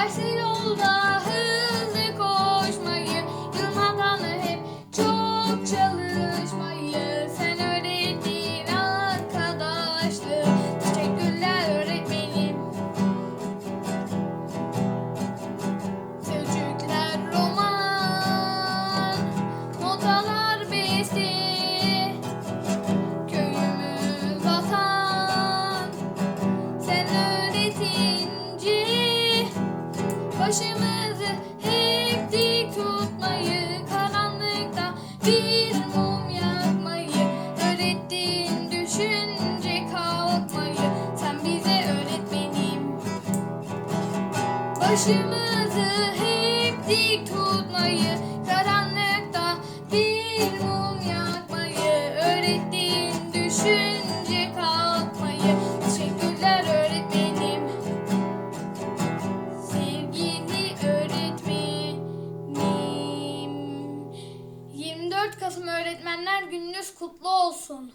I see. Başımızı hep dik tutmayı Karanlıkta bir mum yakmayı Öğrettin düşünce kalkmayı Sen bize öğretmenim. Başımızı hep dik tutmayı Karanlıkta bir mum yakmayı Öğrettin düşün 24 Kasım Öğretmenler Gününüz kutlu olsun.